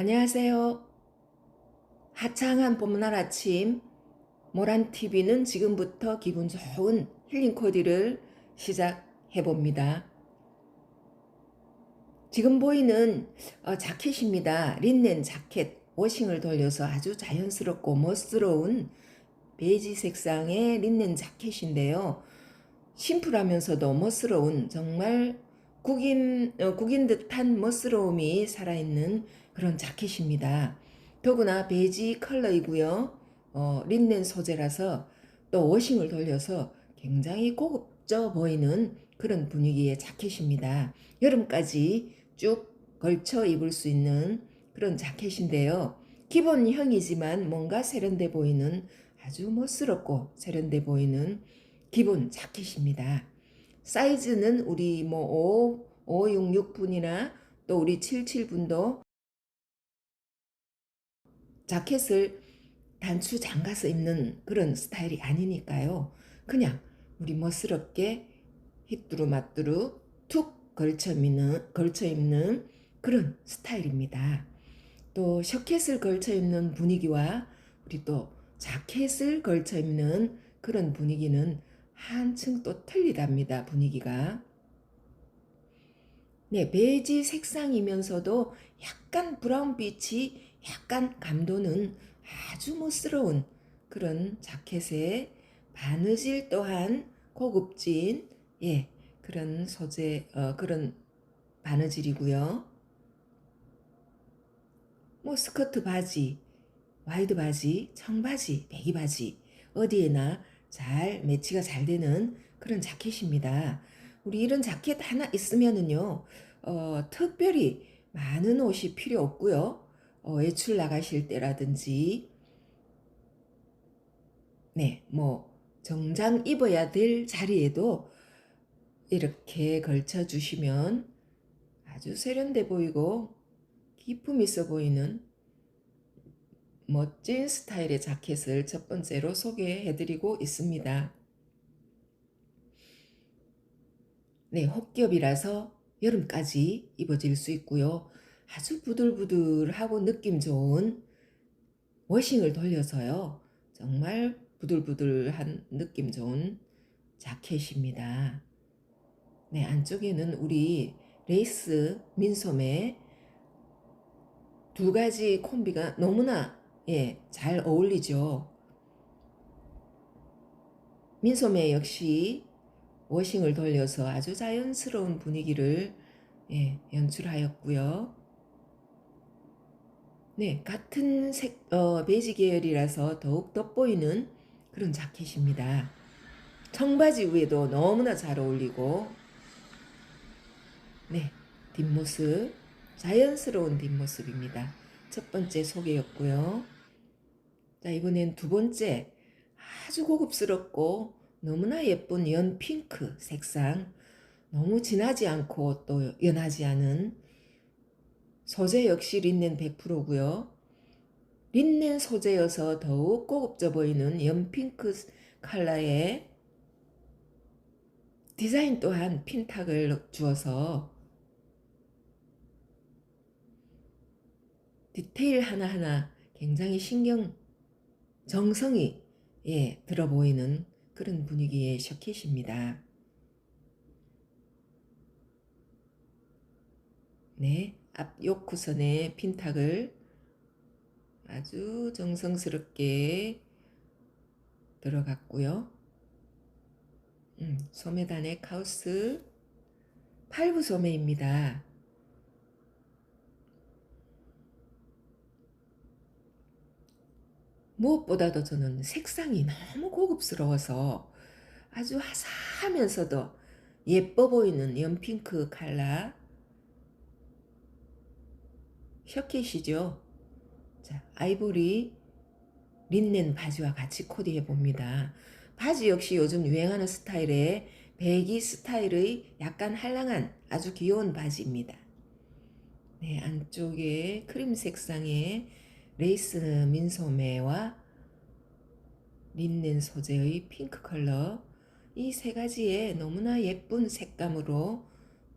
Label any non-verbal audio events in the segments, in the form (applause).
안녕하세요. 하창한 봄날 아침 모란TV는 지금부터 기분 좋은 힐링 코디를 시작해 봅니다. 지금 보이는 어, 자켓입니다. 린넨 자켓 워싱을 돌려서 아주 자연스럽고 멋스러운 베이지 색상의 린넨 자켓인데요. 심플하면서도 멋스러운 정말 국인 어, 국인 듯한 멋스러움이 살아있는 그런 자켓입니다. 더구나 베이지 컬러이고요. 어, 린넨 소재라서 또 워싱을 돌려서 굉장히 고급져 보이는 그런 분위기의 자켓입니다. 여름까지 쭉 걸쳐 입을 수 있는 그런 자켓인데요. 기본형이지만 뭔가 세련돼 보이는 아주 멋스럽고 세련돼 보이는 기본 자켓입니다. 사이즈는 우리 뭐 5, 566분이나 또 우리 77분도 자켓을 단추 잠가서 입는 그런 스타일이 아니니까요. 그냥 우리 멋스럽게 히뚜루 마뚜루 툭 걸쳐 입는, 걸쳐 입는 그런 스타일입니다. 또 셔켓을 걸쳐 입는 분위기와 우리 또 자켓을 걸쳐 입는 그런 분위기는 한층 또 틀리답니다. 분위기가. 네, 베이지 색상이면서도 약간 브라운 빛이 약간 감도는 아주 멋스러운 그런 자켓에 바느질 또한 고급진 예 그런 소재 어, 그런 바느질이고요. 뭐 스커트 바지, 와이드 바지, 청바지, 배기 바지 어디에나 잘 매치가 잘 되는 그런 자켓입니다. 우리 이런 자켓 하나 있으면은요, 어, 특별히 많은 옷이 필요 없고요. 어, 외출 나가실 때라든지, 네, 뭐, 정장 입어야 될 자리에도 이렇게 걸쳐 주시면 아주 세련돼 보이고 기품 있어 보이는 멋진 스타일의 자켓을 첫 번째로 소개해 드리고 있습니다. 네, 혹겹이라서 여름까지 입어질 수 있고요. 아주 부들부들하고 느낌 좋은 워싱을 돌려서요. 정말 부들부들한 느낌 좋은 자켓입니다. 네, 안쪽에는 우리 레이스 민소매 두 가지 콤비가 너무나 예, 잘 어울리죠. 민소매 역시 워싱을 돌려서 아주 자연스러운 분위기를 예, 연출하였고요. 네, 같은 색, 어, 베이지 계열이라서 더욱 돋보이는 그런 자켓입니다. 청바지 위에도 너무나 잘 어울리고, 네, 뒷모습, 자연스러운 뒷모습입니다. 첫 번째 소개였고요. 자, 이번엔 두 번째, 아주 고급스럽고 너무나 예쁜 연 핑크 색상, 너무 진하지 않고 또 연하지 않은 소재 역시 린넨 100%고요. 린넨 소재여서 더욱 고급져 보이는 연핑크 컬러의 디자인 또한 핀탁을 주어서 디테일 하나하나 굉장히 신경 정성이 예, 들어 보이는 그런 분위기의 셔켓입니다. 네, 앞욕 구선에 핀탁을 아주 정성스럽게 들어갔고요. 음, 소매단의 카우스 8부 소매입니다. 무엇보다도 저는 색상이 너무 고급스러워서 아주 화사하면서도 예뻐 보이는 연핑크 컬러 셔켓이죠. 자, 아이보리 린넨 바지와 같이 코디해 봅니다. 바지 역시 요즘 유행하는 스타일의 배기 스타일의 약간 한량한 아주 귀여운 바지입니다. 네, 안쪽에 크림 색상의 레이스 민소매와 린넨 소재의 핑크 컬러 이 세 가지의 너무나 예쁜 색감으로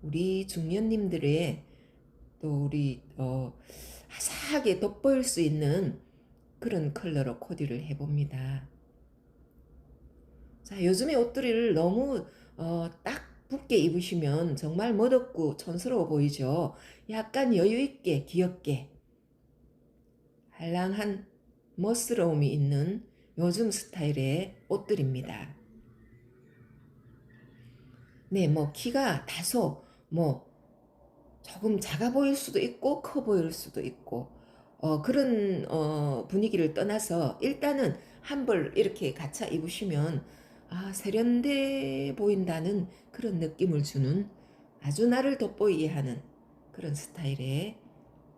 우리 중년님들의 또 우리 어 화사하게 돋보일 수 있는 그런 컬러로 코디를 해봅니다. 자, 요즘에 옷들을 너무 어, 딱 붙게 입으시면 정말 멋없고 촌스러워 보이죠. 약간 여유 있게 귀엽게 한랑한 멋스러움이 있는 요즘 스타일의 옷들입니다. 네, 뭐 키가 다소 뭐 조금 작아 보일 수도 있고 커 보일 수도 있고 어, 그런 어, 분위기를 떠나서 일단은 한 벌 이렇게 갖춰 입으시면 아, 세련돼 보인다는 그런 느낌을 주는 아주 나를 돋보이게 하는 그런 스타일의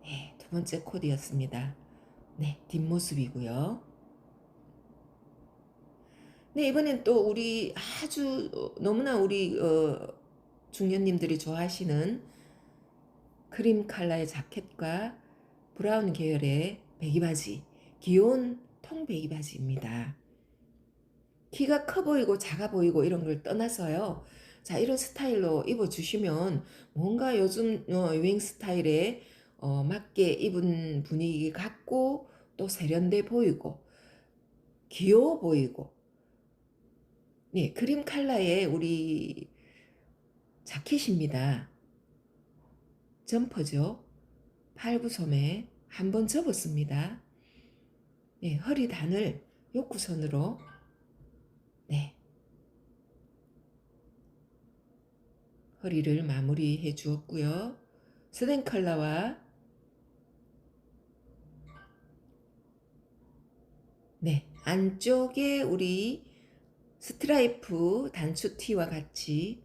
네, 두 번째 코디였습니다. 네, 뒷모습이고요. 네, 이번엔 또 우리 아주 어, 너무나 우리 어, 중년님들이 좋아하시는 크림 컬러의 자켓과 브라운 계열의 배기 바지, 귀여운 통 배기 바지입니다. 키가 커 보이고 작아 보이고 이런 걸 떠나서요. 자, 이런 스타일로 입어주시면 뭔가 요즘 어, 유행 스타일에 어, 맞게 입은 분위기 같고 또 세련돼 보이고 귀여워 보이고 네, 크림 컬러의 우리 자켓입니다. 점퍼죠. 팔구섬에 한 번 접었습니다. 네, 허리 단을 욕구선으로 네. 허리를 마무리해 주었고요. 스덴 컬러와 네, 안쪽에 우리 스트라이프 단추 티와 같이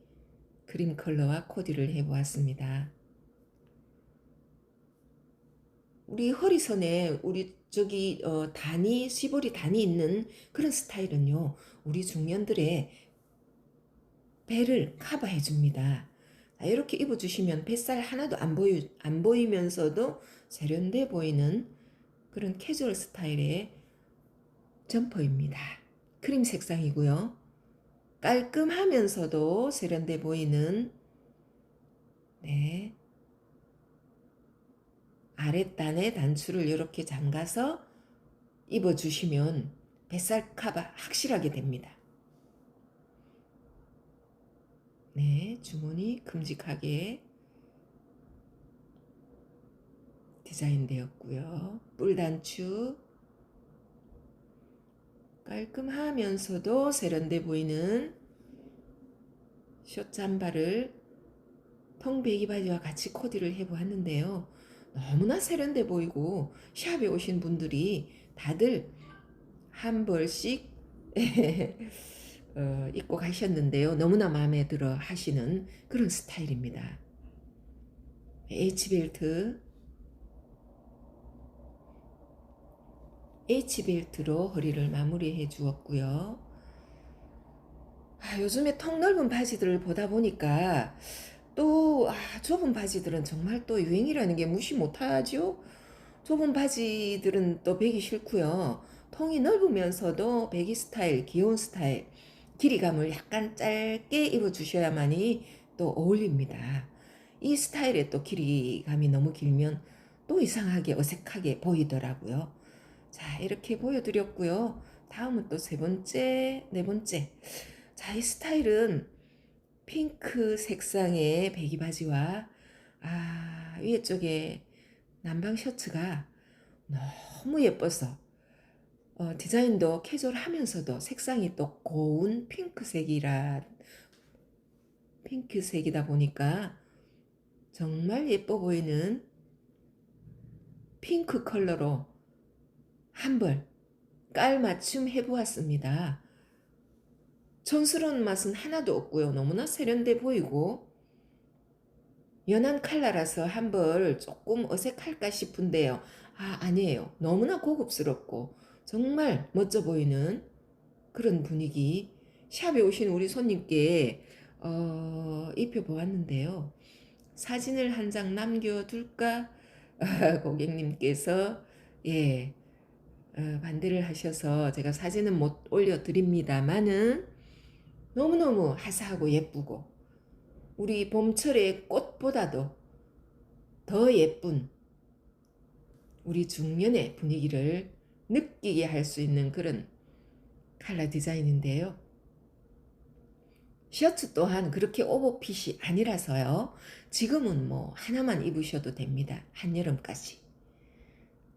그림 컬러와 코디를 해보았습니다. 우리 허리선에 우리 저기 어, 단이 시보리 단이 있는 그런 스타일은요 우리 중년들의 배를 커버해 줍니다. 이렇게 입어주시면 뱃살 하나도 안 보이 안 보이면서도 세련돼 보이는 그런 캐주얼 스타일의 점퍼입니다. 크림 색상이고요. 깔끔하면서도 세련돼 보이는 네 아랫단에 단추를 이렇게 잠가서 입어주시면 뱃살 커버 확실하게 됩니다. 네, 주머니 큼직하게 디자인되었고요. 뿔단추 깔끔하면서도 세련돼 보이는 숏 잠바를 통배기 바지와 같이 코디를 해보았는데요. 너무나 세련돼 보이고 샵에 오신 분들이 다들 한 벌씩 (laughs) 어, 입고 가셨는데요. 너무나 마음에 들어 하시는 그런 스타일입니다. H벨트 H벨트로 허리를 마무리해 주었고요. 아, 요즘에 턱 넓은 바지들을 보다 보니까 또 아, 좁은 바지들은 정말 또 유행이라는 게 무시 못하죠. 좁은 바지들은 또 배기 싫고요. 통이 넓으면서도 배기 스타일, 귀여운 스타일, 길이감을 약간 짧게 입어주셔야만이 또 어울립니다. 이 스타일의 또 길이감이 너무 길면 또 이상하게 어색하게 보이더라고요. 자, 이렇게 보여드렸고요. 다음은 또 세 번째, 네 번째. 자, 이 스타일은 핑크 색상의 배기 바지와 아, 위에 쪽에 남방 셔츠가 너무 예뻐서 어, 디자인도 캐주얼하면서도 색상이 또 고운 핑크색이라 핑크색이다 보니까 정말 예뻐 보이는 핑크 컬러로 한벌 깔맞춤 해보았습니다. 촌스러운 맛은 하나도 없고요. 너무나 세련돼 보이고 연한 칼라라서 한벌 조금 어색할까 싶은데요. 아 아니에요. 너무나 고급스럽고 정말 멋져 보이는 그런 분위기 샵에 오신 우리 손님께 어, 입혀보았는데요. 사진을 한 장 남겨둘까 (laughs) 고객님께서 예 어, 반대를 하셔서 제가 사진은 못 올려드립니다만은 너무너무 화사하고 예쁘고 우리 봄철의 꽃보다도 더 예쁜 우리 중년의 분위기를 느끼게 할 수 있는 그런 컬러 디자인인데요. 셔츠 또한 그렇게 오버핏이 아니라서요. 지금은 뭐 하나만 입으셔도 됩니다. 한여름까지.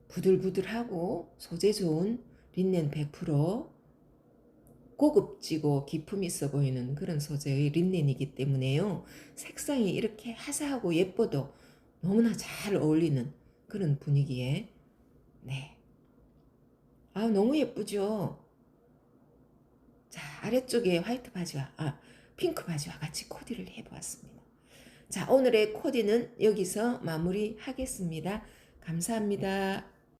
부들부들하고 소재 좋은 린넨 100% 고급지고 기품 있어 보이는 그런 소재의 린넨이기 때문에요. 색상이 이렇게 화사하고 예뻐도 너무나 잘 어울리는 그런 분위기에 네. 아, 너무 예쁘죠? 자, 아래쪽에 화이트 바지와 아, 핑크 바지와 같이 코디를 해 보았습니다. 자, 오늘의 코디는 여기서 마무리하겠습니다. 감사합니다.